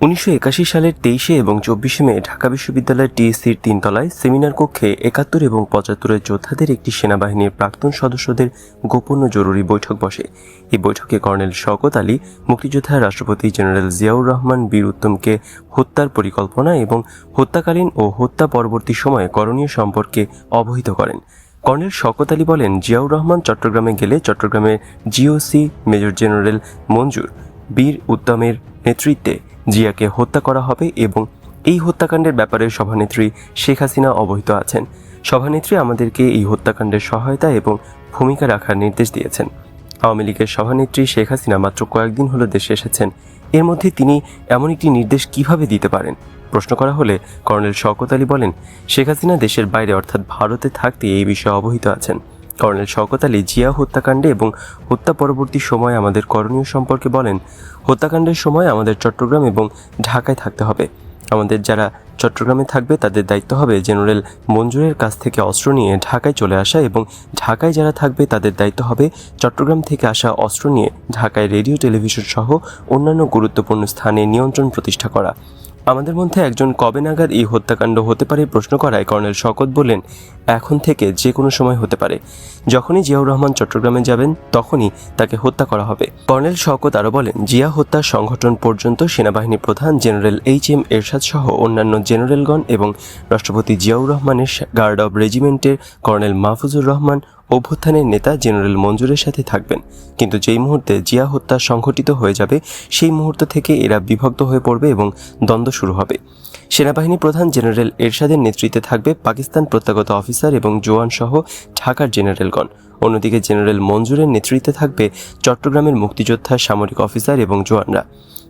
উনিশশো একাশি সালের তেইশে এবং চব্বিশে মে ঢাকা বিশ্ববিদ্যালয়ের টিএসসির তিনতলায় সেমিনার কক্ষে একাত্তর এবং পঁচাত্তরের যোদ্ধাদের একটি সেনাবাহিনীর প্রাক্তন সদস্যদের গোপন জরুরি বৈঠক বসে। এই বৈঠকে কর্নেল শওকত আলী, মুক্তিযোদ্ধা রাষ্ট্রপতি জেনারেল জিয়াউর রহমান, বীর উত্তমকে হত্যার পরিকল্পনা এবং হত্যাকালীন ও হত্যা পরবর্তী সময়ে করণীয় সম্পর্কে অবহিত করেন। কর্নেল শকত আলী বলেন, জিয়াউর রহমান চট্টগ্রামে গেলে চট্টগ্রামের জিওসি মেজর জেনারেল মঞ্জুর বীর উত্তমের নেতৃত্বে জিয়াকে হত্যা করা হবে এবং এই হত্যাকাণ্ডের ব্যাপারে সভানেত্রী শেখ হাসিনা অবহিত আছেন। সভানেত্রী আমাদেরকে এই হত্যাকাণ্ডের সহায়তা এবং ভূমিকা রাখার নির্দেশ দিয়েছেন। আওয়ামী লীগের সভানেত্রী শেখ হাসিনা মাত্র কয়েকদিন হলো দেশে এসেছেন। এর মধ্যে তিনি এমন একটি নির্দেশ কীভাবে দিতে পারেন? প্রশ্ন করা হলে কর্নেল শওকত আলী বলেন, শেখ হাসিনা দেশের বাইরে অর্থাৎ ভারতে থাকতে এই বিষয়ে অবহিত আছেন। কর্নেল শওকত আলী জিয়া হত্যাকাণ্ডে এবং হত্যা পরবর্তী সময় আমাদের করণীয় সম্পর্কে বলেন, হত্যাকাণ্ডের সময় আমাদের চট্টগ্রাম এবং ঢাকায় থাকতে হবে। আমাদের যারা চট্টগ্রামে থাকবে, তাদের দায়িত্ব হবে জেনারেল মঞ্জুরের কাছ থেকে অস্ত্র নিয়ে ঢাকায় চলে আসা এবং ঢাকায় যারা থাকবে, তাদের দায়িত্ব হবে চট্টগ্রাম থেকে আসা অস্ত্র নিয়ে ঢাকায় রেডিও, টেলিভিশন সহ অন্যান্য গুরুত্বপূর্ণ স্থানে নিয়ন্ত্রণ প্রতিষ্ঠা করা। আমাদের মধ্যে একজন কবে নাগাদ এই হত্যাকাণ্ড হতে পারে প্রশ্ন করায় কর্নেল শকত বললেন, এখন থেকে যে কোনো সময় হতে পারে। যখনই জিয়াউর রহমান চট্টগ্রামে যাবেন, তখনই তাকে হত্যা করা হবে। কর্নেল শওকত আরও বলেন, জিয়া হত্যার সংগঠন পর্যন্ত সেনাবাহিনী প্রধান জেনারেল এইচ এম এরশাদ সহ অন্যান্য জেনারেলগণ এবং রাষ্ট্রপতি জিয়াউর রহমানের গার্ড অব রেজিমেন্টের কর্নেল মাহফুজুর রহমান অভ্যুত্থানের নেতা জেনারেল মঞ্জুরের সাথে থাকবেন। কিন্তু যেই মুহূর্তে জিয়া হত্যা সংঘটিত হয়ে যাবে, সেই মুহূর্ত থেকে এরা বিভক্ত হয়ে পড়বে এবং দ্বন্দ্ব শুরু হবে। সেনাবাহিনী প্রধান জেনারেল এরশাদের নেতৃত্বে থাকবে পাকিস্তান প্রত্যাগত অফিসার এবং জওয়ান সহ ঢাকার জেনারেলগণ। অন্যদিকে জেনারেল মঞ্জুরের নেতৃত্বে থাকবে চট্টগ্রামের মুক্তিযোদ্ধা, সামরিক অফিসার এবং জোয়ানরা।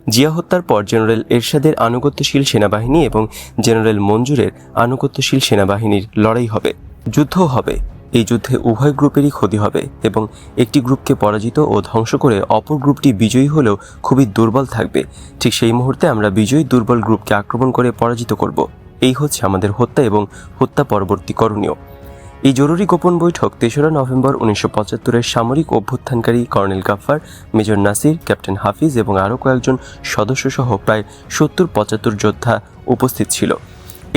জিয়া হত্যার পর জেনারেল এরশাদের আনুগত্যশীল সেনাবাহিনী এবং জেনারেল মঞ্জুরের আনুগত্যশীল সেনাবাহিনীর লড়াই হবে। যুদ্ধ হবে। এই যুদ্ধে উভয় গ্রুপেরই ক্ষতি হবে এবং একটি গ্রুপকে পরাজিত ও ধ্বংস করে অপর গ্রুপটি বিজয়ী হলেও খুবই দুর্বল থাকবে। ঠিক সেই মুহূর্তে আমরা বিজয়ী দুর্বল গ্রুপকে আক্রমণ করে পরাজিত করব। এই হচ্ছে আমাদের হত্যা এবং হত্যা পরবর্তী করণীয়। এই জরুরি গোপন বৈঠক তেসরা নভেম্বর উনিশশো পঁচাত্তরের সামরিক অভ্যুত্থানকারী colonel Gaffar major Nasir, captain Hafiz এবং আরও কয়েকজন সদস্যসহ প্রায় সত্তর পঁচাত্তর যোদ্ধা উপস্থিত ছিল।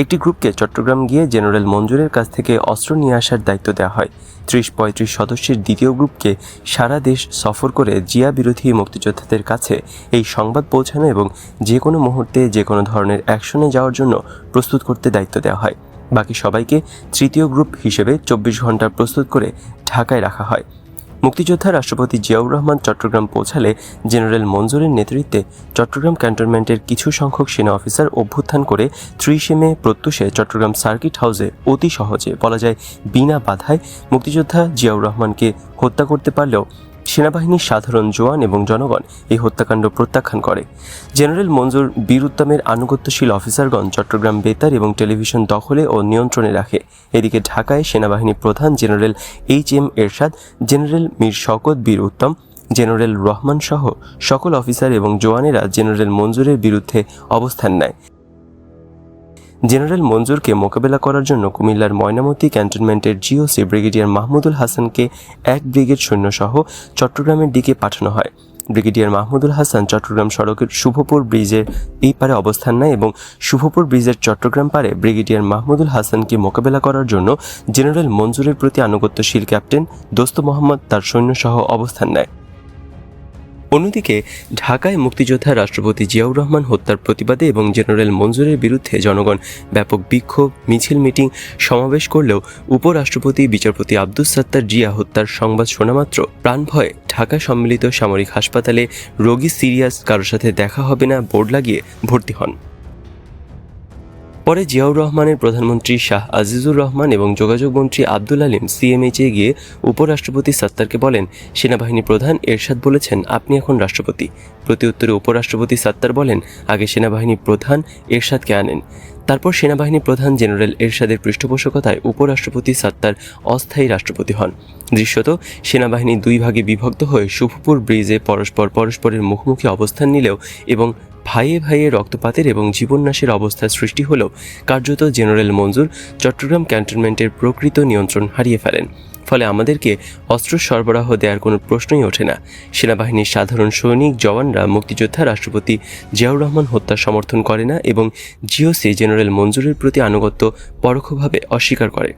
একটি গ্রুপকে চট্টগ্রাম গিয়ে জেনারেল মঞ্জুরের কাছ থেকে অস্ত্র নিয়ে আসার দায়িত্ব দেওয়া হয়। ত্রিশ পঁয়ত্রিশ সদস্যের দ্বিতীয় গ্রুপকে সারা দেশ সফর করে জিয়া বিরোধী মুক্তিযোদ্ধাদের কাছে এই সংবাদ পৌঁছানো এবং যে কোনো মুহূর্তে যে কোনো ধরনের অ্যাকশনে যাওয়ার জন্য প্রস্তুত করতে দায়িত্ব দেওয়া হয়। বাকি সবাইকে তৃতীয় গ্রুপ হিসেবে চব্বিশ ঘণ্টা প্রস্তুত করে ঢাকায় রাখা হয়। মুক্তিযোদ্ধা রাষ্ট্রপতি জিয়াউর রহমান চট্টগ্রাম পৌঁছালে জেনারেল মঞ্জুরের নেতৃত্বে চট্টগ্রাম ক্যান্টনমেন্টের কিছু সংখ্যক সেনা অফিসার অভ্যুত্থান করে ত্রিশে মে প্রত্যুষে চট্টগ্রাম সার্কিট হাউসে অতি সহজে, বলা যায়, বিনা বাধায় মুক্তিযোদ্ধা জিয়াউর রহমানকে হত্যা করতে পারলেও সেনাবাহিনীর সাধারণ জোয়ান এবং জনগণ এই হত্যাকাণ্ড প্রত্যাখ্যান করে। জেনারেল মঞ্জুর বীর উত্তমের আনুগত্যশীল অফিসারগণ চট্টগ্রাম বেতার এবং টেলিভিশন দখলে ও নিয়ন্ত্রণে রাখে। এদিকে ঢাকায় সেনাবাহিনী প্রধান general H M Ershad, general Mir Shawkat বীর উত্তম, জেনারেল রহমান সহ সকল অফিসার এবং জোয়ানেরা জেনারেল মঞ্জুরের বিরুদ্ধে অবস্থান নেয়। জেনারেল মঞ্জুরকে মোকাবেলা করার জন্য কুমিল্লার ময়নামতি ক্যান্টনমেন্টের জিওসি ব্রিগেডিয়ার মাহমুদুল হাসানকে এক ব্রিগেড সৈন্যসহ চট্টগ্রামের দিকে পাঠানো হয়। ব্রিগেডিয়ার মাহমুদুল হাসান চট্টগ্রাম সড়কের শুভপুর ব্রিজের এই পারে অবস্থান নেয় এবং শুভপুর ব্রিজের চট্টগ্রাম পারে ব্রিগেডিয়ার মাহমুদুল হাসানকে মোকাবেলা করার জন্য জেনারেল মঞ্জুরের প্রতি আনুগত্যশীল ক্যাপ্টেন দোস্ত মোহাম্মদ তার সৈন্যসহ অবস্থান নেয়। অন্যদিকে, ঢাকায় মুক্তিযোদ্ধা রাষ্ট্রপতি জিয়াউর রহমান হত্যার প্রতিবাদে এবং জেনারেল মঞ্জুরের বিরুদ্ধে জনগণ ব্যাপক বিক্ষোভ, মিছিল, মিটিং সমাবেশ করলেও উপরাষ্ট্রপতি বিচারপতি আব্দুস সাত্তার জিয়া হত্যার সংবাদ শোনামাত্র। প্রাণ ভয়ে ঢাকা সম্মিলিত সামরিক হাসপাতালে রোগী সিরিয়াস কারোর সাথে দেখা হবে না, বোর্ড লাগিয়ে ভর্তি হন। পরে জিয়াউর রহমানের প্রধানমন্ত্রী শাহ আজিজুর রহমান এবং যোগাযোগ মন্ত্রী আব্দুল আলিম সিএমএইচে গিয়ে উপরাষ্ট্রপতি সাত্তারকে বলেন সেনাবাহিনী প্রধান এরশাদ বলেছেন, আপনি এখন রাষ্ট্রপতি। প্রতি উত্তরে উপরাষ্ট্রপতি সাত্তার বলেন, আগে সেনাবাহিনী প্রধান এরশাদকে আনেন। তারপর সেনাবাহিনী প্রধান জেনারেল এরশাদের পৃষ্ঠপোষকতায় উপরাষ্ট্রপতি সাত্তার অস্থায়ী রাষ্ট্রপতি হন। দৃশ্যত, সেনাবাহিনী দুই ভাগে বিভক্ত হয়ে শুভপুর ব্রিজে পরস্পর পরস্পরের মুখোমুখি অবস্থান নিলেও এবং ভাইয়ে ভাইয়ে রক্তপাতের এবং জীবননাশের অবস্থা সৃষ্টি হলেও কার্যত জেনারেল মঞ্জুর চট্টগ্রাম ক্যান্টনমেন্টের প্রকৃত নিয়ন্ত্রণ হারিয়ে ফেলেন। ফলে আমাদেরকে অস্ত্র সরবরাহ দেওয়ার কোনো প্রশ্নই ওঠে না। সেনাবাহিনীর সাধারণ সৈনিক, জওয়ানরা, মুক্তিযোদ্ধা, রাষ্ট্রপতি জিয়াউর রহমান হত্যা সমর্থন করে না এবং জিওসি জেনারেল মঞ্জুরের প্রতি আনুগত্য পরোক্ষভাবে অস্বীকার করে।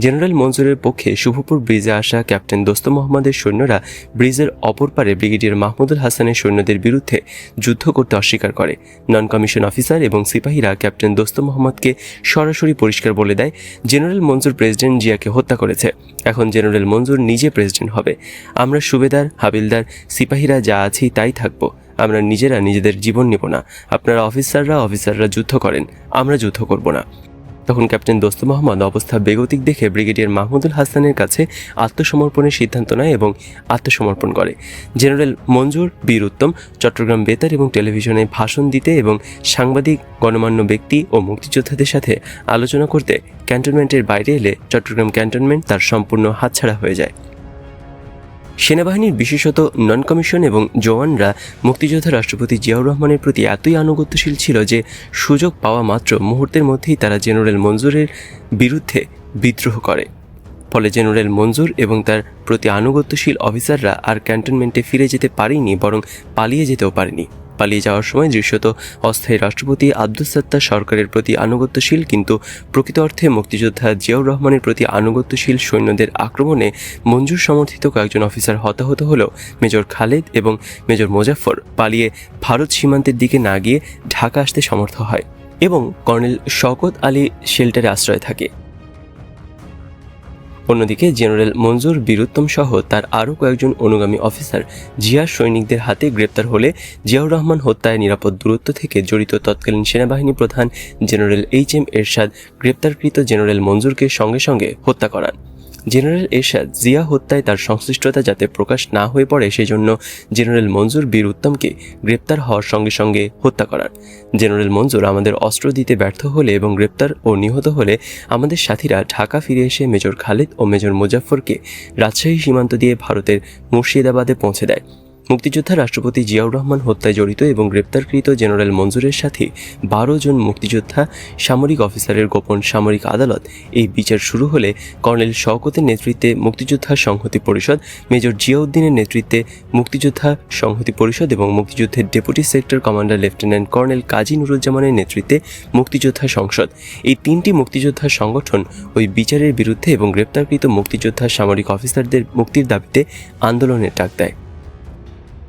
জেনারেল মঞ্জুরের পক্ষে শুভপুর ব্রিজে আসা ক্যাপ্টেন দোস্ত মোহাম্মদের সৈন্যরা ব্রিজের অপর পারে ব্রিগেডিয়ার মাহমুদুল হাসানের সৈন্যদের বিরুদ্ধে যুদ্ধ করতে অস্বীকার করে। নন কমিশন অফিসার এবং সিপাহীরা ক্যাপ্টেন দোস্ত মোহাম্মদকে সরাসরি পরিষ্কার বলে দেয়, জেনারেল মঞ্জুর প্রেসিডেন্ট জিয়াকে হত্যা করেছে। এখন জেনারেল মঞ্জুর নিজে প্রেসিডেন্ট হবে। আমরা সুবেদার, হাবিলদার, সিপাহীরা যা আছি তাই থাকব। আমরা নিজেরা নিজেদের জীবন নেব না। আপনারা অফিসাররা অফিসাররা যুদ্ধ করেন। আমরা যুদ্ধ করব না। তখন ক্যাপ্টেন দোস্ত মোহাম্মদ অবস্থা বেগতিক দেখে ব্রিগেডিয়ার মাহমুদুল হাসানের কাছে আত্মসমর্পণের সিদ্ধান্ত নেয় এবং আত্মসমর্পণ করে। জেনারেল মঞ্জুর, বীর উত্তম, চট্টগ্রাম বেতার এবং টেলিভিশনে ভাষণ দিতে এবং সাংবাদিক, গণমান্য ব্যক্তি ও মুক্তিযোদ্ধাদের সাথে আলোচনা করতে ক্যান্টনমেন্টের বাইরে এলে চট্টগ্রাম ক্যান্টনমেন্ট তার সম্পূর্ণ হাতছাড়া হয়ে যায়। সেনাবাহিনীর বিশেষত নন কমিশন এবং জওয়ানরা মুক্তিযোদ্ধা রাষ্ট্রপতি জিয়াউর রহমানের প্রতি এতই আনুগত্যশীল ছিল যে সুযোগ পাওয়া মাত্র মুহূর্তের মধ্যেই তারা জেনারেল মঞ্জুরের বিরুদ্ধে বিদ্রোহ করে। ফলে জেনারেল মঞ্জুর এবং তার প্রতি আনুগত্যশীল অফিসাররা আর ক্যান্টনমেন্টে ফিরে যেতে পারেনি, বরং পালিয়ে যেতেও পারেনি। পালিয়ে যাওয়ার সময় দৃশ্যত অস্থায়ী রাষ্ট্রপতি আব্দুল সত্তার সরকারের প্রতি আনুগত্যশীল কিন্তু প্রকৃত অর্থে মুক্তিযোদ্ধা জিয়াউর রহমানের প্রতি আনুগত্যশীল সৈন্যদের আক্রমণে মঞ্জুর সমর্থিত কয়েকজন অফিসার হতাহত হলেও মেজর খালেদ এবং মেজর মোজাফর পালিয়ে ভারত সীমান্তের দিকে না গিয়ে ঢাকা আসতে সমর্থ হয় এবং কর্নেল শওকত আলী শেল্টারে আশ্রয় থাকে। অন্যদিকে জেনারেল মঞ্জুর বীরুত্তম সহ তার আরও কয়েকজন অনুগামী অফিসার জিয়ার সৈনিকদের হাতে গ্রেপ্তার হলে জিয়াউর রহমান হত্যায় নিরাপদ দূরত্ব থেকে জড়িত তৎকালীন সেনাবাহিনী প্রধান জেনারেল এইচ এম এরশাদ গ্রেপ্তারকৃত জেনারেল মঞ্জুরকে সঙ্গে সঙ্গে হত্যা করান। জেনারেল এরশাদ জিয়া হত্যায় তার সংশ্লিষ্টতা যাতে প্রকাশ না হয়ে পড়ে সেজন্য জেনারেল মঞ্জুর বীর উত্তমকে গ্রেপ্তার হওয়ার সঙ্গে সঙ্গে হত্যা করার। জেনারেল মঞ্জুর আমাদের অস্ত্র দিতে ব্যর্থ হলে এবং গ্রেপ্তার ও নিহত হলে আমাদের সাথীরা ঢাকা ফিরে এসে মেজর খালেদ ও মেজর মুজাফফরকে রাজশাহী সীমান্ত দিয়ে ভারতের মুর্শিদাবাদে পৌঁছে দেয়। মুক্তিযোদ্ধা রাষ্ট্রপতি জিয়াউর রহমান হত্যায় জড়িত এবং গ্রেপ্তারকৃত জেনারেল মঞ্জুরের সাথে বারো জন মুক্তিযোদ্ধা, সামরিক অফিসারের গোপন সামরিক আদালত এই বিচার শুরু হলে কর্নেল শওকতের নেতৃত্বে মুক্তিযোদ্ধা সংহতি পরিষদ, মেজর জিয়াউদ্দিনের নেতৃত্বে মুক্তিযোদ্ধা সংহতি পরিষদ এবং মুক্তিযুদ্ধের deputy sector commander lieutenant colonel Kazi নুরুজ্জামানের নেতৃত্বে মুক্তিযোদ্ধা সংসদ। এই তিনটি মুক্তিযোদ্ধা সংগঠন ওই বিচারের বিরুদ্ধে এবং গ্রেপ্তারকৃত মুক্তিযোদ্ধা, সামরিক অফিসারদের মুক্তির দাবিতে আন্দোলনের ডাক দেয়।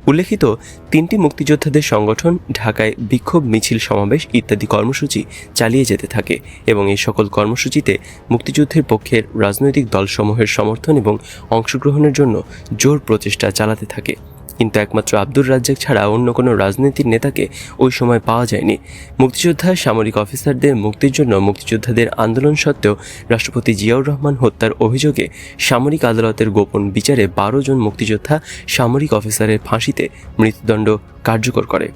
উল্লেখিত তিনটি মুক্তিযোদ্ধাদের সংগঠন, ঢাকায় বিক্ষোভ, মিছিল, সমাবেশ ইত্যাদি কর্মসূচি চালিয়ে যেতে থাকে এবং এই সকল কর্মসূচিতে মুক্তিযুদ্ধের পক্ষের রাজনৈতিক দলসমূহের সমর্থন এবং অংশগ্রহণের জন্য জোর প্রচেষ্টা চালাতে থাকে। কিন্তু একমাত্র আব্দুর রাজ্জাক ছাড়া অন্য কোনো রাজনীতির নেতাকে ওই সময় পাওয়া যায়নি। মুক্তিযোদ্ধা, সামরিক অফিসারদের মুক্তির জন্য মুক্তিযোদ্ধাদের আন্দোলন সত্ত্বেও রাষ্ট্রপতি জিয়াউর রহমান হত্যার অভিযোগে সামরিক আদালতের গোপন বিচারে বারো জন মুক্তিযোদ্ধা সামরিক অফিসারের ফাঁসিতে মৃত্যুদণ্ড কার্যকর করে।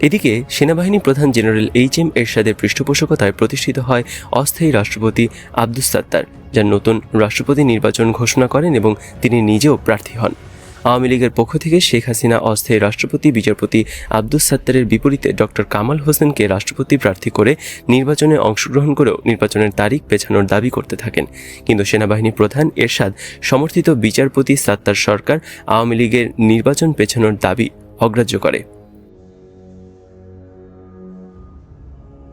এদিকে সেনাবাহিনী প্রধান জেনারেল এইচ এম এরশাদের পৃষ্ঠপোষকতায় প্রতিষ্ঠিত হয় অস্থায়ী রাষ্ট্রপতি আব্দুস সাত্তার যার নতুন রাষ্ট্রপতি নির্বাচন ঘোষণা করেন এবং তিনি নিজেও প্রার্থী হন। আওয়ামী লীগের পক্ষ থেকে শেখ হাসিনা, অস্থায়ী রাষ্ট্রপতি বিচারপতি আব্দুস সাত্তারের বিপরীতে ডক্টর কামাল হোসেনকে রাষ্ট্রপতি প্রার্থী করে নির্বাচনে অংশগ্রহণ করেও নির্বাচনের তারিখ পেছানোর দাবি করতে থাকেন। কিন্তু সেনাবাহিনী প্রধান এরশাদ, সমর্থিত বিচারপতি সাত্তার সরকার আওয়ামী লীগের নির্বাচন পেছানোর দাবি অগ্রাহ্য করে।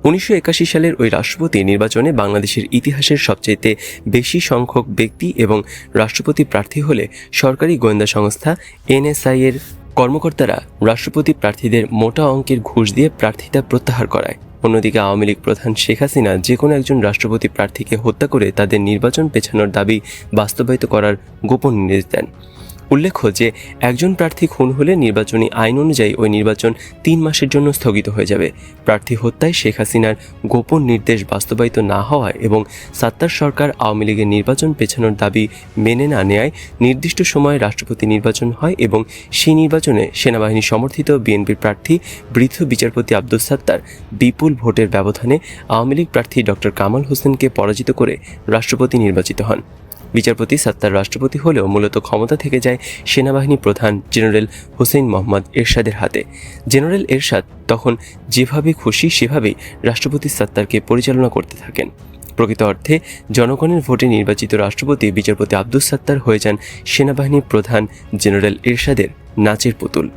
উনিশশো একাশি সালের ওই রাষ্ট্রপতি নির্বাচনে বাংলাদেশের ইতিহাসের সবচাইতে বেশি সংখ্যক ব্যক্তি এবং রাষ্ট্রপতি প্রার্থী হলে সরকারি গোয়েন্দা সংস্থা এনএসআই এর কর্মকর্তারা রাষ্ট্রপতি প্রার্থীদের মোটা অঙ্কের ঘুষ দিয়ে প্রার্থিতা প্রত্যাহার করায়। অন্যদিকে আওয়ামী লীগ প্রধান শেখ হাসিনা যে কোনো একজন রাষ্ট্রপতি প্রার্থীকে হত্যা করে তাদের নির্বাচন পেছানোর দাবি বাস্তবায়িত করার গোপন নির্দেশ দেন। উল্লেখ্য যে, একজন প্রার্থী খুন হলে নির্বাচনী আইন অনুযায়ী ওই নির্বাচন তিন মাসের জন্য স্থগিত হয়ে যাবে। প্রার্থী হত্যায় শেখ হাসিনার গোপন নির্দেশ বাস্তবায়িত না হওয়ায় এবং সাত্তার সরকার আওয়ামী লীগের নির্বাচন পেছানোর দাবি মেনে না নেয় নির্দিষ্ট সময়ে রাষ্ট্রপতি নির্বাচন হয় এবং সেই নির্বাচনে সেনাবাহিনী সমর্থিত বিএনপির প্রার্থী বৃদ্ধ বিচারপতি আব্দুল সাত্তার বিপুল ভোটের ব্যবধানে আওয়ামী লীগ প্রার্থী ডক্টর কামাল হোসেনকে পরাজিত করে রাষ্ট্রপতি নির্বাচিত হন। বিচারপতি সাত্তার রাষ্ট্রপতি হলেও মূলত ক্ষমতা থেকে যায় সেনাবাহিনী প্রধান জেনারেল হোসেন মোহাম্মদ এরশাদের হাতে। জেনারেল এরশাদ তখন যেভাবে খুশি সেভাবেই রাষ্ট্রপতি সাত্তারকে পরিচালনা করতে থাকেন। প্রকৃত অর্থে জনগণের ভোটে নির্বাচিত রাষ্ট্রপতি বিচারপতি আব্দুস সাত্তার হয়ে যান সেনাবাহিনী প্রধান জেনারেল এরশাদের নাচের পুতুল।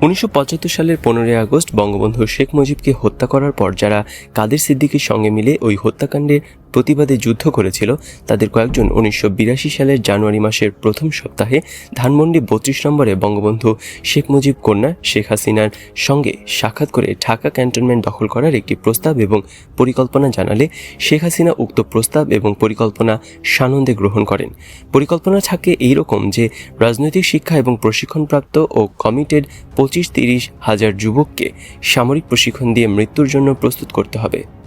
উনিশশো পঁচাত্তর সালের পনেরোই আগস্ট বঙ্গবন্ধু শেখ মুজিবকে হত্যা করার পর যারা কাদের সিদ্দিকীর সঙ্গে মিলে ওই হত্যাকাণ্ডের প্রতিবাদে যুদ্ধ করেছিল, তাদের কয়েকজন উনিশশো বিরাশি সালের জানুয়ারি মাসের প্রথম সপ্তাহে ধানমন্ডি বত্রিশ নম্বরে বঙ্গবন্ধু শেখ মুজিব কন্যা শেখ হাসিনার সঙ্গে সাক্ষাৎ করে ঢাকা ক্যান্টনমেন্ট দখল করার একটি প্রস্তাব এবং পরিকল্পনা জানালে শেখ হাসিনা উক্ত প্রস্তাব এবং পরিকল্পনা সানন্দে গ্রহণ করেন। পরিকল্পনা থাকে এইরকম যে, রাজনৈতিক শিক্ষা এবং প্রশিক্ষণপ্রাপ্ত ও কমিটেড পঁচিশ তিরিশ হাজার যুবককে সামরিক প্রশিক্ষণ দিয়ে মৃত্যুর জন্য প্রস্তুত করতে হবে।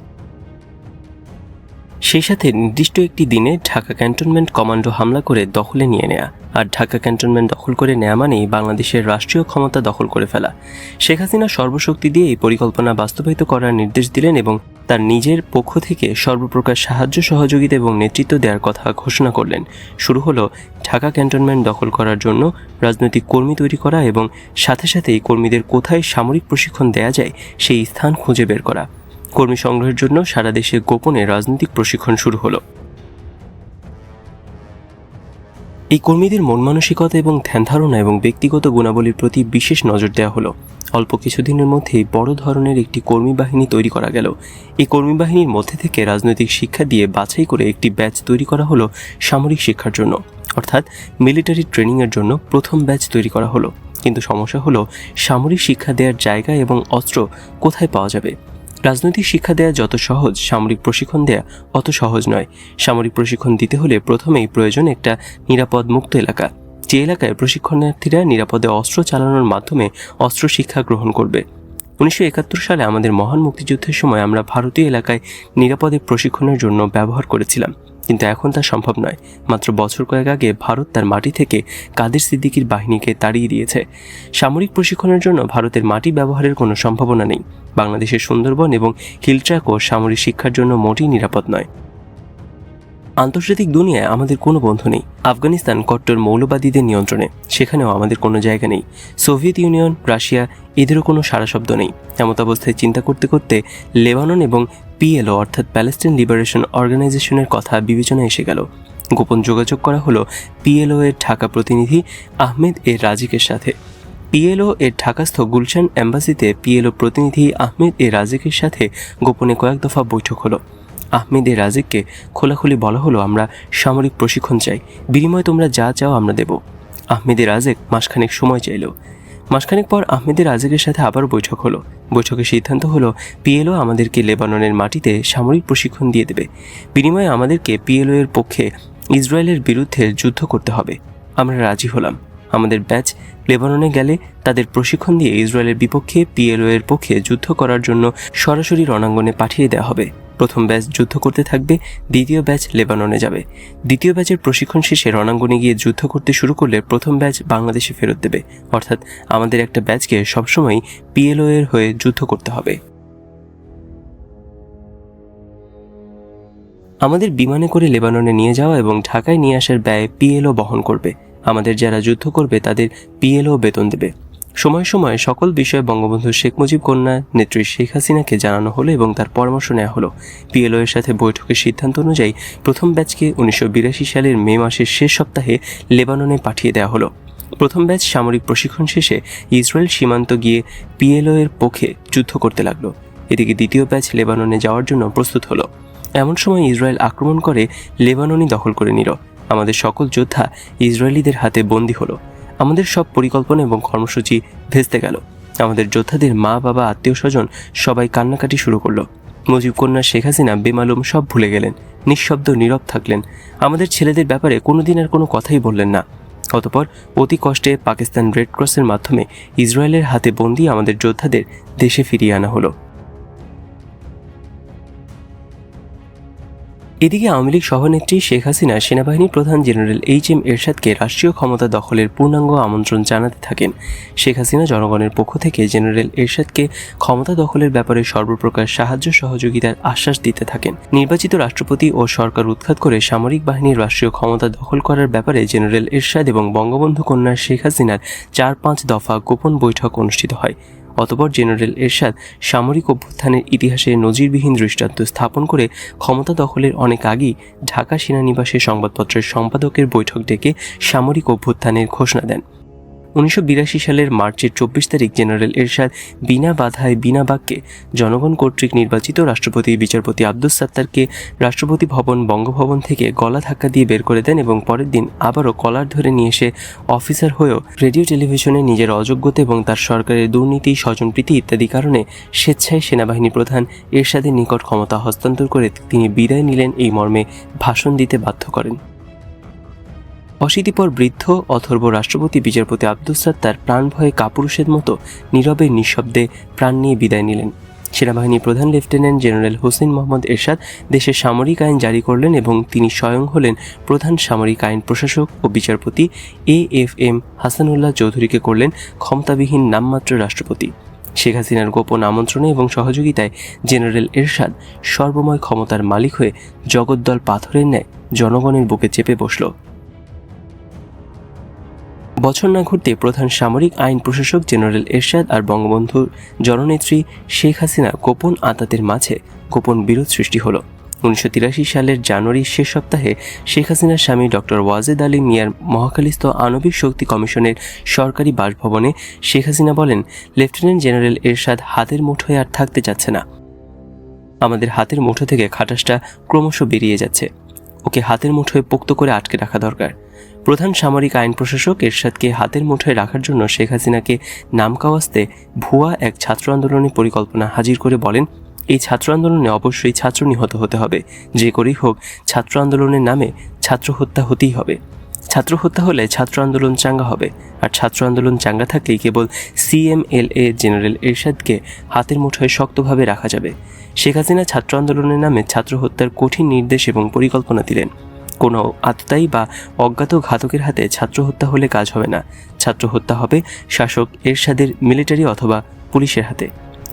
সেই সাথে নির্দিষ্ট একটি দিনে ঢাকা ক্যান্টনমেন্ট কমান্ডো হামলা করে দখলে নিয়ে নেয়া। আর ঢাকা ক্যান্টনমেন্ট দখল করে নেয়া মানেই বাংলাদেশের রাষ্ট্রীয় ক্ষমতা দখল করে ফেলা। শেখ হাসিনা সর্বশক্তি দিয়ে এই পরিকল্পনা বাস্তবায়িত করার নির্দেশ দিলেন এবং তার নিজের পক্ষ থেকে সর্বপ্রকার সাহায্য, সহযোগিতা এবং নেতৃত্ব দেওয়ার কথা ঘোষণা করলেন। শুরু হলো ঢাকা ক্যান্টনমেন্ট দখল করার জন্য রাজনৈতিক কর্মী তৈরি করা এবং সাথে সাথেই কর্মীদের কোথায় সামরিক প্রশিক্ষণ দেয়া যায় সেই স্থান খুঁজে বের করা। কর্মী সংগ্রহের জন্য সারা দেশে গোপনে রাজনৈতিক প্রশিক্ষণ শুরু হলো। এই কর্মীদের মন মানসিকতা এবং ধ্যান ধারণা এবং ব্যক্তিগত গুণাবলীর প্রতি বিশেষ নজর দেওয়া হলো। অল্প কিছুদিনের মধ্যেই বড় ধরনের একটি কর্মী বাহিনী তৈরি করা গেল। এই কর্মী বাহিনীর মধ্যে থেকে রাজনৈতিক শিক্ষা দিয়ে বাছাই করে একটি ব্যাচ তৈরি করা হলো সামরিক শিক্ষার জন্য। অর্থাৎ মিলিটারি ট্রেনিংয়ের জন্য প্রথম ব্যাচ তৈরি করা হলো। কিন্তু সমস্যা হলো, সামরিক শিক্ষা দেওয়ার জায়গা এবং অস্ত্র কোথায় পাওয়া যাবে? রাজনৈতিক শিক্ষা দেয়া যত সহজ, সামরিক প্রশিক্ষণ দেয়া অত সহজ নয়। সামরিক প্রশিক্ষণ দিতে হলে প্রথমেই প্রয়োজন একটা নিরাপদ মুক্ত এলাকা। যে এলাকায় প্রশিক্ষণার্থীরা নিরাপদে অস্ত্র চালানোর মাধ্যমে অস্ত্র শিক্ষা গ্রহণ করবে। উনিশশো একাত্তর সালে আমাদের মহান মুক্তিযুদ্ধের সময় আমরা ভারতীয় এলাকায় নিরাপদে প্রশিক্ষণের জন্য ব্যবহার করেছিলাম। কিন্তু এখন তা সম্ভব নয়। মাত্র বছর কয়েক আগে ভারত তার মাটি থেকে কাদের সিদ্দিকির বাহিনীকে তাড়িয়ে দিয়েছে। সামরিক প্রশিক্ষণের জন্য ভারতের মাটি ব্যবহারের কোনো সম্ভাবনা নেই। বাংলাদেশের সুন্দরবন এবং হিলট্র্যাকও সামরিক শিক্ষার জন্য মোটেই নিরাপদ নয়। আন্তর্জাতিক দুনিয়ায় আমাদের কোনো বন্ধু নেই। আফগানিস্তান কট্টর মৌলবাদীদের নিয়ন্ত্রণে। সেখানেও আমাদের কোনো জায়গা নেই। সোভিয়েত ইউনিয়ন, রাশিয়া, এদেরও কোনো সারা শব্দ নেই। এমত অবস্থায় চিন্তা করতে করতে লেবানন এবং পিএলও অর্থাৎ প্যালেস্টাইন লিবারেশন অর্গানাইজেশনের কথা বিবেচনায় এসে গেল। গোপন যোগাযোগ করা হলো পিএলও এর ঢাকা প্রতিনিধি আহমেদ এ রাজিকের সাথে। পিএলও এর ঢাকাস্থ গুলশান অ্যাম্বাসিতে পিএলও প্রতিনিধি আহমেদ এ রাজিকের সাথে গোপনে কয়েক দফা বৈঠক হলো। আহমেদ এ রাজিককে খোলাখুলি বলা হলো, আমরা সামরিক প্রশিক্ষণ চাই। বিনিময়ে তোমরা যা চাও আমরা দেব। আহমেদ এ রাজেক মাসখানেক সময় চাইল। মাসখানেক পর আহমেদের রাজেকের সাথে আবার বৈঠক হলো। বৈঠকের সিদ্ধান্ত হলো, পিএলও আমাদেরকে লেবাননের মাটিতে সামরিক প্রশিক্ষণ দিয়ে দেবে। বিনিময়ে আমাদেরকে পিএলও এর পক্ষে ইসরায়েলের বিরুদ্ধে যুদ্ধ করতে হবে। আমরা রাজি হলাম। আমাদের ব্যাচ লেবাননে গেলে তাদের প্রশিক্ষণ দিয়ে ইসরায়েলের বিপক্ষে পিএলও এর পক্ষে যুদ্ধ করার জন্য সরাসরি রণাঙ্গনে পাঠিয়ে দেওয়া হবে। প্রথম ব্যাচ যুদ্ধ করতে থাকবে, দ্বিতীয় ব্যাচ লেবাননে যাবে। দ্বিতীয় ব্যাচের প্রশিক্ষণ শেষে রণাঙ্গনে গিয়ে যুদ্ধ করতে শুরু করলে প্রথম ব্যাচ বাংলাদেশে ফেরত দেবে। অর্থাৎ আমাদের একটা ব্যাচকে সবসময় পিএলও এর হয়ে যুদ্ধ করতে হবে। আমাদের বিমানে করে লেবাননে নিয়ে যাওয়া এবং ঢাকায় নিয়ে আসার ব্যয় পিএলও বহন করবে। আমাদের যারা যুদ্ধ করবে তাদের পিএলও বেতন দেবে। সময় সময় সকল বিষয়ে বঙ্গবন্ধু শেখ মুজিব কন্যা নেত্রী শেখ হাসিনাকে জানানো হলো এবং তার পরামর্শ নেওয়া হলো। পিএলও এর সাথে বৈঠকের সিদ্ধান্ত অনুযায়ী প্রথম ব্যাচকে উনিশশো বিরাশি সালের মে মাসের শেষ সপ্তাহে লেবাননে পাঠিয়ে দেওয়া হলো। প্রথম ব্যাচ সামরিক প্রশিক্ষণ শেষে ইসরায়েল সীমান্ত গিয়ে পিএলও এর পক্ষে যুদ্ধ করতে লাগল। এদিকে দ্বিতীয় ব্যাচ লেবাননে যাওয়ার জন্য প্রস্তুত হলো। এমন সময় ইসরায়েল আক্রমণ করে লেবাননই দখল করে নিল। আমাদের সকল যোদ্ধা ইসরায়েলিদের হাতে বন্দী হলো। আমাদের সব পরিকল্পনা এবং কর্মসূচি ভেস্তে গেল। আমাদের যোদ্ধাদের মা, বাবা, আত্মীয় স্বজন সবাই কান্নাকাটি শুরু করল। মুজিব কন্যা শেখ হাসিনা বেমালুম সব ভুলে গেলেন, নিঃশব্দ, নীরব থাকলেন। আমাদের ছেলেদের ব্যাপারে কোনোদিন আর কোনো কথাই বললেন না। অতপর অতি কষ্টে পাকিস্তান রেড ক্রসের মাধ্যমে ইসরায়েলের হাতে বন্দি আমাদের যোদ্ধাদের দেশে ফিরিয়ে আনা হলো। এদিকে আওয়ামী লীগ সভানেত্রী শেখ হাসিনা সেনাবাহিনী প্রধান জেনারেল এইচ এম এরশাদকে রাষ্ট্রীয় ক্ষমতা দখলের পূর্ণাঙ্গ আমন্ত্রণ জানাতে থাকেন। শেখ হাসিনা জনগণের পক্ষ থেকে জেনারেল এরশাদকে ক্ষমতা দখলের ব্যাপারে সর্বপ্রকার সাহায্য সহযোগিতার আশ্বাস দিতে থাকেন। নির্বাচিত রাষ্ট্রপতি ও সরকার উৎখাত করে সামরিক বাহিনীর রাষ্ট্রীয় ক্ষমতা দখল করার ব্যাপারে জেনারেল এরশাদ এবং বঙ্গবন্ধু কন্যা শেখ হাসিনার চার পাঁচ দফা গোপন বৈঠক অনুষ্ঠিত হয়। অতপর জেনারেল এরশাদ সামরিক অভ্যুত্থানের ইতিহাসে নজিরবিহীন দৃষ্টান্ত স্থাপন করে ক্ষমতা দখলের অনেক আগেই ঢাকা সেনানিবাসে সংবাদপত্রের সম্পাদকের বৈঠক ডেকে সামরিক অভ্যুত্থানের ঘোষণা দেন। উনিশশো বিরাশি সালের মার্চের চব্বিশ তারিখ জেনারেল এরশাদ বিনা বাধায় বিনা বাক্যে জনগণ কর্তৃক নির্বাচিত রাষ্ট্রপতি বিচারপতি আব্দুস সাত্তারকে রাষ্ট্রপতি ভবন, বঙ্গভবন থেকে গলা ধাক্কা দিয়ে বের করে দেন এবং পরের দিন আবারও কলার ধরে নিয়ে এসে অফিসার হয়েও রেডিও টেলিভিশনে নিজের অযোগ্যতা এবং তার সরকারের দুর্নীতি, স্বজনপ্রীতি ইত্যাদি কারণে স্বেচ্ছায় সেনাবাহিনী প্রধান এরশাদের নিকট ক্ষমতা হস্তান্তর করে তিনি বিদায় নিলেন। এই মর্মে ভাষণ দিতে বাধ্য করেন। অশীতিপর বৃদ্ধ অথর্ব রাষ্ট্রপতি বিচারপতি আব্দুস সাত্তার প্রাণ ভয়ে কাপুরুষের মতো নীরবে নিঃশব্দে প্রাণ নিয়ে বিদায় নিলেন। সেনাবাহিনী প্রধান লেফটেন্যান্ট জেনারেল হোসেন মোহাম্মদ এরশাদ দেশের সামরিক আইন জারি করলেন এবং তিনি স্বয়ং হলেন প্রধান সামরিক আইন প্রশাসক ও বিচারপতি এ এফ এম হাসানুল্লাহ চৌধুরীকে করলেন ক্ষমতাবিহীন নামমাত্র রাষ্ট্রপতি। শেখ হাসিনার গোপন আমন্ত্রণে এবং সহযোগিতায় জেনারেল এরশাদ সর্বময় ক্ষমতার মালিক হয়ে জগদ্দল পাথরের ন্যায় জনগণের বুকে চেপে বসল। বছর না ঘুরতে প্রধান সামরিক আইন প্রশাসক জেনারেল এরশাদ আর বঙ্গবন্ধুর জননেত্রী শেখ হাসিনা গোপন আতাতের মাঝে গোপন বিরোধ সৃষ্টি হলো। উনিশশো তিরাশি সালের জানুয়ারির শেষ সপ্তাহে শেখ হাসিনার স্বামী ডক্টর ওয়াজেদ আলী মিয়ার মহাকালিস্থ আণবিক শক্তি কমিশনের সরকারি বাসভবনে শেখ হাসিনা বলেন, লেফটেন্যান্ট জেনারেল এরশাদ হাতের মুঠোয় আর থাকতে চাচ্ছে না। আমাদের হাতের মুঠো থেকে খাটাসটা ক্রমশ বেরিয়ে যাচ্ছে। ওকে হাতের মুঠোয় পোক্ত করে আটকে রাখা দরকার। প্রধান সামরিক আইন প্রশাসক এরশাদকে হাতের মুঠোয় রাখার জন্য শেখ হাসিনাকে নামকাওয়াস্তে ভুয়া এক ছাত্র আন্দোলনের পরিকল্পনা হাজির করে বলেন, এই ছাত্র আন্দোলনে অবশ্যই ছাত্র নিহত হতে হবে। যে করেই হোক, ছাত্র আন্দোলনের নামে ছাত্র হত্যা হতেই হবে। ছাত্র হত্যা হলে ছাত্র আন্দোলন চাঙ্গা হবে। আর ছাত্র আন্দোলন চাঙ্গা থাকলেই কেবল সিএমএলএ জেনারেল এরশাদকে হাতের মুঠোয় শক্তভাবে রাখা যাবে। শেখ হাসিনা ছাত্র আন্দোলনের নামে ছাত্র হত্যার কঠিন নির্দেশ এবং পরিকল্পনা দিলেন। কোনো আততায়ী বা অজ্ঞাত ঘাতকের হাতে ছাত্র হত্যা হলে কাজ হবে না। ছাত্র হত্যা হবে শাসক এরশাদের মিলিটারি অথবা পুলিশের হাতে।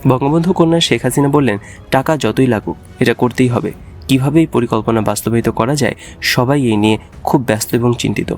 বঙ্গবন্ধু কন্যা শেখ হাসিনা বললেন, টাকা যতই লাগুক, এটা করতেই হবে। কীভাবে এই পরিকল্পনা বাস্তবায়িত করা যায়, সবাই এই নিয়ে খুব ব্যস্ত এবং চিন্তিত।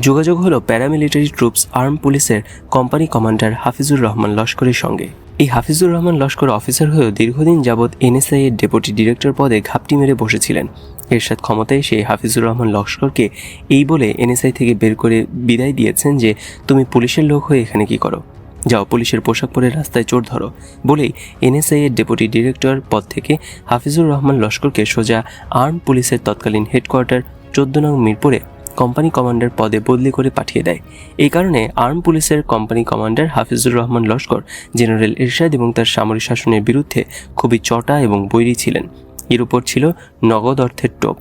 যোগাযোগ হলো প্যারামিলিটারি ট্রুপস আর্ম পুলিশের কোম্পানি কমান্ডার হাফিজুর রহমান লস্করের সঙ্গে। এই হাফিজুর রহমান লস্কর অফিসার হয়েও দীর্ঘদিন যাবৎ এনএসআই এর ডেপুটি ডিরেক্টর পদে ঘাপটি মেরে বসেছিলেন। এরশাদ ক্ষমতায় সেই হাফিজুর রহমান লস্করকে এই বলে এনএসআই থেকে বের করে বিদায় দিয়েছেন যে, তুমি পুলিশের লোক হয়ে এখানে কি করো? যাও পুলিশের পোশাক পরে রাস্তায় চোর ধরো। বলেই এনএসআই এর ডেপুটি ডিরেক্টর পদ থেকে হাফিজুর রহমান লস্করকে সোজা আর্ম পুলিশের তৎকালীন হেডকোয়ার্টার চোদ্দ নং মিরপুরে কোম্পানি কমান্ডার পদে বদলি করে পাঠিয়ে দেয়। এই কারণে আর্ম পুলিশের company commander Hafizur Rahman Laskar, general Ershad এবং তার সামরিক শাসনের বিরুদ্ধে খুবই চটা এবং বৈরী ছিলেন। এর উপর ছিল নগদ অর্থের টোপ।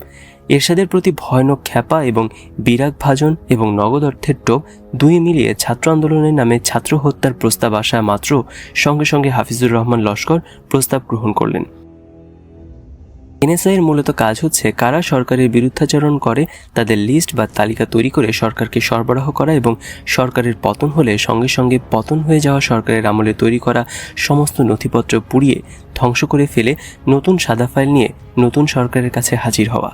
এরশাদের প্রতি ভয়ানক খ্যাপা এবং বিরাগ ভাজন এবং নগদ অর্থের টোপ দুই মিলিয়ে ছাত্র আন্দোলনের নামে ছাত্র হত্যার প্রস্তাব আসা মাত্র সঙ্গে সঙ্গে হাফিজুর রহমান লস্কর প্রস্তাব গ্রহণ করলেন। এনএসআই এর মূলত কাজ হচ্ছে কারা সরকারের বিরুদ্ধাচরণ করে, তাদের লিস্ট বা তালিকা তৈরি করে সরকারকে সরবরাহ করা এবং সরকারের পতন হলে সঙ্গে সঙ্গে পতন হয়ে যাওয়া সরকারের আমলে তৈরি করা সমস্ত নথিপত্র পুড়িয়ে ধ্বংস করে ফেলে নতুন সাদা ফাইল নিয়ে নতুন সরকারের কাছে হাজির হওয়া।